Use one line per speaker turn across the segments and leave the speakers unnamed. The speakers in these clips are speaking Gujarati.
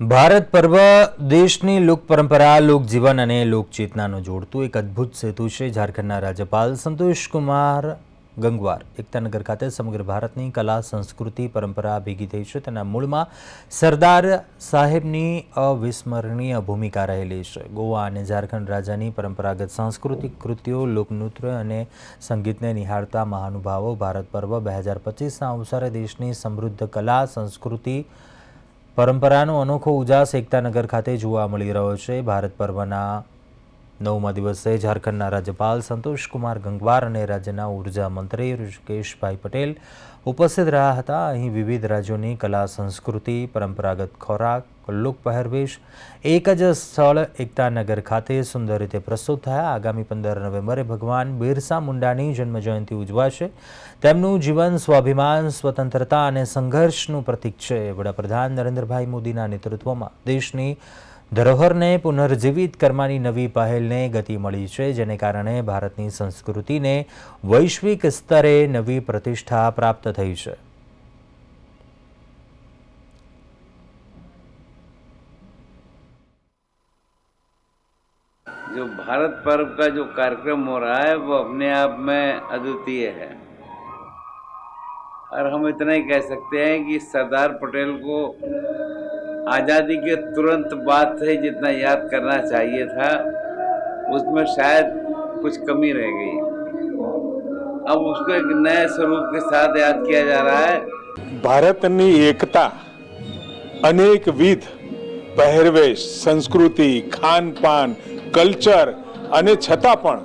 ભારત પર્વ દેશની લોક પરંપરા લોકજીવન અને લોકચેતનાનો જોડતું એક અદ્ભુત સેતુ છે. ઝારખંડના રાજ્યપાલ સંતોષકુમાર ગંગવાર એકતાનગર ખાતે સમગ્ર ભારતની કલા, સંસ્કૃતિ, પરંપરા ભેગી થઈ છે. તેના મૂળમાં સરદાર સાહેબની અવિસ્મરણીય ભૂમિકા રહેલી છે. ગોવા અને ઝારખંડ રાજ્યની પરંપરાગત સાંસ્કૃતિક કૃતિઓ, લોકનૃત્ય અને સંગીતને નિહાળતા મહાનુભાવો ભારત પર્વ બે હજાર પચીસના અવસરે દેશની સમૃદ્ધ કલા, સંસ્કૃતિ પરંપરાનો અનોખો ઉજાસ એકતાનગર ખાતે જોવા મળી રહ્યો છે. ભારત પર્વના નવમા દિવસે ઝારખંડના રાજ્યપાલ સંતોષ કુમાર ગંગવાર અને રાજ્યના ઊર્જા મંત્રી ઋષિકેશભાઈ પટેલ ઉપસ્થિત રહ્યા હતા. અહીં વિવિધ રાજ્યોની કલા, સંસ્કૃતિ, પરંપરાગત ખોરાક લોક પહેરવેશ, એક જ સ્થળ એકતાનગર ખાતે સુંદર રીતે પ્રસ્તુત થયા. આગામી પંદર નવેમ્બરે ભગવાન બિરસા મુંડાની જન્મજયંતિ ઉજવાશે. તેમનું જીવન સ્વાભિમાન, સ્વતંત્રતા અને સંઘર્ષનું પ્રતીક છે. વડાપ્રધાન નરેન્દ્રભાઈ મોદીના નેતૃત્વમાં દેશની ધરોહરને પુનર્જીવિત કરવાની નવી પહેલને ગતિ મળી છે જેને કારણે ભારતની સંસ્કૃતિને વૈશ્વિક સ્તરે નવી પ્રતિષ્ઠા પ્રાપ્ત થઈ છે
जो भारत पर्व का जो कार्यक्रम हो रहा है वो अपने आप में अद्वितीय है और हम इतना ही कह सकते हैं कि सरदार पटेल को आज़ादी के तुरंत बाद से जितना याद करना चाहिए था उसमें शायद कुछ कमी रह गई अब उसको एक नए स्वरूप के साथ याद किया जा रहा है
ભારતની એકતા અનેકવિધ પહેરવેશ સંસ્કૃતિ ખાનપાન કલ્ચર અને છતાં પણ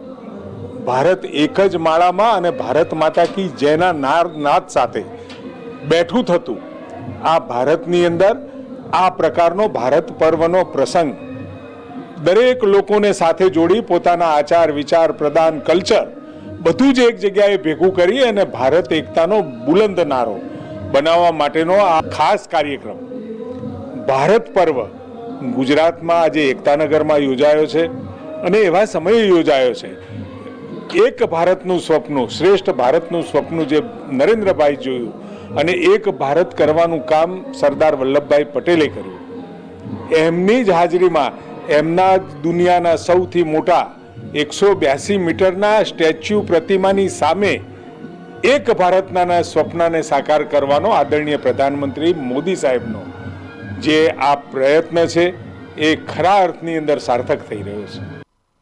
ભારત એક જ માળામાં અને ભારત માતા કી જયના નાર નાદ સાથે બેઠું થતું આ ભારતની અંદર આ પ્રકારનો ભારત પર્વનો પ્રસંગ. દરેક લોકોને સાથે જોડી પોતાના આચાર, વિચાર, પ્રદાન, કલ્ચર બધું જ એક જગ્યાએ ભેગું કરી અને ભારત એકતાનો બુલંદ નારો બનાવવા માટેનો આ ખાસ કાર્યક્રમ. ભારત પર્વ ગુજરાતમાં આજે એકતાનગરમાં યોજાયો છે અને એવા સમયે યોજાયો છે. એક ભારતનું સ્વપ્ન, શ્રેષ્ઠ ભારતનું સ્વપ્ન જે નરેન્દ્રભાઈ જોયું અને એક ભારત કરવાનું કામ સરદાર વલ્લભભાઈ પટેલે કર્યું. એમની જ હાજરીમાં એમના દુનિયાના સૌથી મોટા એકસો બ્યાસી મીટરના સ્ટેચ્યુ પ્રતિમાની સામે એક ભારતના સ્વપ્નને સાકાર કરવાનો આદરણીય પ્રધાનમંત્રી મોદી સાહેબનો જે આ પ્રયત્ન છે એ ખરા અર્થની અંદર સાર્થક થઈ રહ્યો છે.